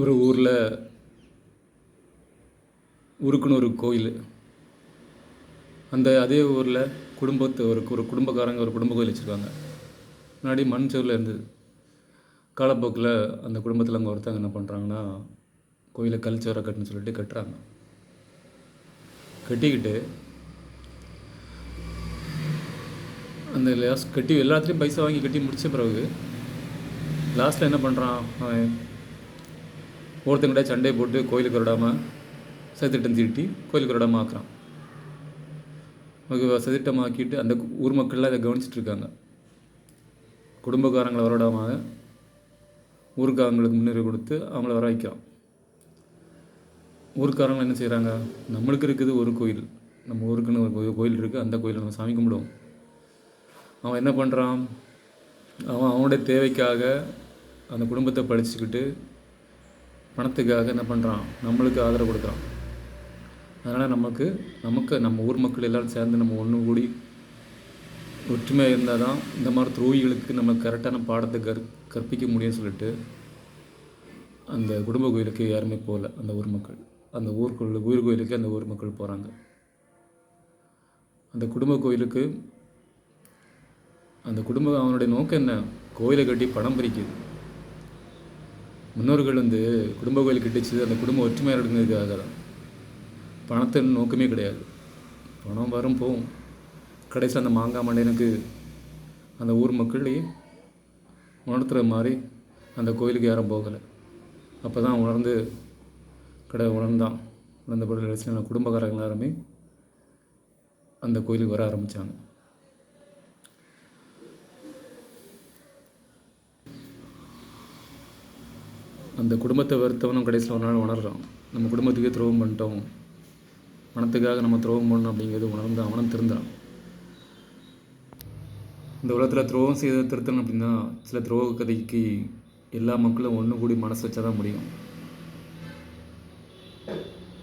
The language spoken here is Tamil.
ஒரு ஊரில் ஊருக்குன்னு ஒரு கோயில். அந்த அதே ஊரில் குடும்பத்து ஒரு ஒரு குடும்பக்காரங்க ஒரு குடும்ப கோயில் வச்சுருக்காங்க. முன்னாடி மண் சுவரில் இருந்தது காலப்போக்கில் அந்த குடும்பத்தில் அங்கே ஒருத்தவங்க என்ன பண்ணுறாங்கன்னா கோயிலை கல் சுவரை கட்டுன்னு சொல்லிட்டு கட்டுறாங்க. கட்டிக்கிட்டு அந்த லாஸ்ட் கட்டி எல்லாத்துலேயும் பைசா வாங்கி கட்டி முடித்த பிறகு லாஸ்ட்டில் என்ன பண்ணுறான் அவன்? ஒருத்தங்கிட்ட சண்டையை போட்டு கோயிலுக்கு விடாமல் சதிட்டம் தீட்டி கோயிலுக்கு விடாமல் ஆக்குறான். சதிட்டம் ஆக்கிட்டு அந்த ஊர் மக்கள்லாம் இதை கவனிச்சிட்டு இருக்காங்க. குடும்பக்காரங்களை வரவிடாம ஊருக்காரங்களுக்கு முன்னுரிமை கொடுத்து அவங்கள வர வைக்கிறான். ஊருக்காரங்க என்ன செய்கிறாங்க நம்மளுக்கு இருக்குது ஒரு கோயில். நம்ம ஊருக்குன்னு ஒரு கோயில் கோயில் இருக்குது அந்த கோயிலில் நம்ம சாமி கும்பிடுவோம். அவன் என்ன பண்ணுறான் அவன் அவனுடைய தேவைக்காக அந்த குடும்பத்தை படிச்சுக்கிட்டு பணத்துக்காக என்ன பண்ணுறான் நம்மளுக்கு ஆதரவு கொடுக்குறான். அதனால் நமக்கு நமக்கு நம்ம ஊர் மக்கள் எல்லோரும் சேர்ந்து நம்ம ஒன்று கூடி ஒற்றுமையாக இருந்தால் தான் இந்த மாதிரி துரோகிகளுக்கு நம்ம கரெக்டான பாடத்தை கற் கற்பிக்க முடியும்னு சொல்லிட்டு அந்த குடும்ப கோயிலுக்கு யாருமே போகல. அந்த ஊர் மக்கள். அந்த ஊருக்குள்ள ஊர் கோயிலுக்கு அந்த ஊர் மக்கள் போகிறாங்க அந்த குடும்ப கோயிலுக்கு அந்த குடும்பம் அவனுடைய நோக்கம் என்ன? கோயிலை கட்டி பணம் பிரிக்குது முன்னோர்கள் வந்து குடும்ப கோயில் கட்டிச்சு அந்த குடும்பம் ஒற்றுமையாக இருக்கிறதுக்காக தான் பணத்தின் நோக்கமே கிடையாது. பணம் வரும் போகும். கடைசி அந்த மாங்காய் மண்டையனுக்கு அந்த ஊர் மக்களே உணர்த்துற மாதிரி அந்த கோயிலுக்கு யாரும் போகலை. அப்போ தான் உணர்ந்து கடை உணர்ந்தான். உணர்ந்த பொருள் குடும்பக்காரங்க எல்லாருமே அந்த கோயிலுக்கு வர ஆரம்பித்தாங்க அந்த குடும்பத்தை வெறுத்தவனும் கடைசியில் ஒரு நாள் உணர்றான். நம்ம குடும்பத்துக்கே துரோகம் பண்ணிட்டோம். பணத்துக்காக நம்ம துரோகம் பண்ணணும் அப்படிங்கிறது உணர்ந்து அவனும் திருந்தான் இந்த உலகத்தில் துரோகம் செய்த திருத்தணும் அப்படின்னா சில துரோக கதைக்கு எல்லா மக்களும் ஒன்று கூடி மனசு வச்சா தான் முடியும்.